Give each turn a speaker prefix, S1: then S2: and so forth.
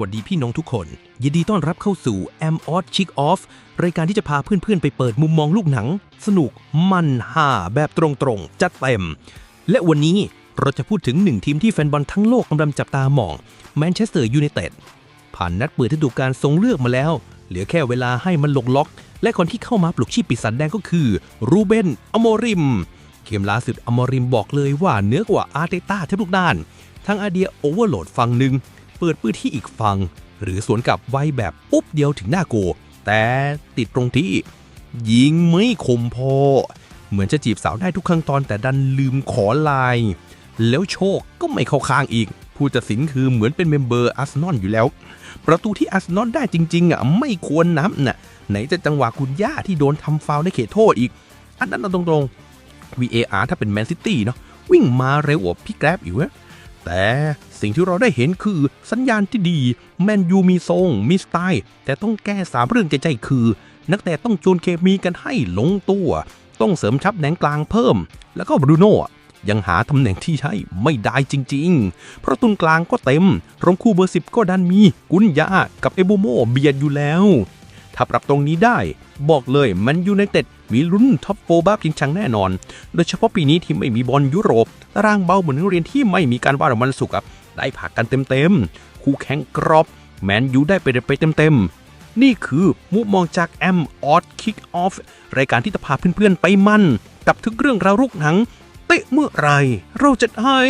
S1: วัสดีพี่น้องทุกคน ยินดีต้อนรับเข้าสู่ m Odd Chick Off รายการที่จะพาเพื่อนๆ ไปเปิดมุมมองลูกหนัง สนุกมันฮาแบบตรงๆ จัดเต็ม และวันนี้เราจะพูดถึงหนึ่งทีมที่แฟนบอลทั้งโลกกำลังจับตามองแมนเชสเตอร์ยูไนเต็ดผ่านนัดเปิดฤดูกาลทรงเลือกมาแล้ว เหลือแค่เวลาให้มันลงล็อก และคนที่เข้ามาปลุกชีพปีศาจแดงก็คือ รูเบนอโมริม เกมล่าสุดอโมริมบอกเลยว่าเนื้อกว่าอาร์เตต้าทุกด้าน ทั้งไอเดียโอเวอร์โหลดฝั่งหนึ่ง เปิดพื้นที่อีกฝั่งหรือสวนกลับไวแบบปุ๊บเดียวถึงหน้าโก แต่ติดตรงที่ ยิงไม่คมพอ เหมือนจะจีบสาวได้ทุกขั้นตอนแต่ดันลืมขอลน์แล้วโชคก็ไม่เข้าข้างอีก ผู้ตัดสินคือเหมือนเป็นเมมเบอร์อาร์เซนอลอยู่แล้ว ประตูที่อาร์เซนอลได้จริงๆอะไม่ควรนับน่ะไหนจะจังหวะคุณย่าที่โดนทำฟาวในเขตโทษอีก อันนั้นเอาตรงๆ VAR ถ้าเป็นแมนซิตี้เนาะวิ่งมาเร็วกว่าพี่แกร็บอยู่นะ แต่สิ่งที่เราได้เห็นคือสัญญาณที่ดี แมนยูมีทรง มีสไตล์ แต่ต้องแก้สามเรื่องใจๆคือ นักเตะต้องจูนเคมีกันให้ลงตัว ต้องเสริมชับแหนงกลางเพิ่ม แล้วก็บรูโน่ยังหาตำแหน่งที่ใช่ไม่ได้จริงๆ เพราะตุนกลางก็เต็มรองคู่เบอร์สิบก็ดันมีกุนยากับเอโบโมเบียดอยู่แล้ว ถ้าปรับตรงนี้ได้ บอกเลยมันยูไนเต็ด มีลุ้นท็อปโฟบ้าพิงชังแน่นอน โดยเฉพาะปีนี้ที่ไม่มีบอลยุโรปตารางเบาเหมือนนักเรียนที่ไม่มีการว่าระมันสุกร์อะได้ผักกันเต็มๆ คู่แข่งกรอบ แมนยูได้ไปไปเต็มๆ นี่คือมุมมองจากแอมออดคิกออฟรายการที่จะพาเพื่อนๆไปมั่น กับทุกเรื่องราวลูกหนัง เตะเมื่อไรเราจะให้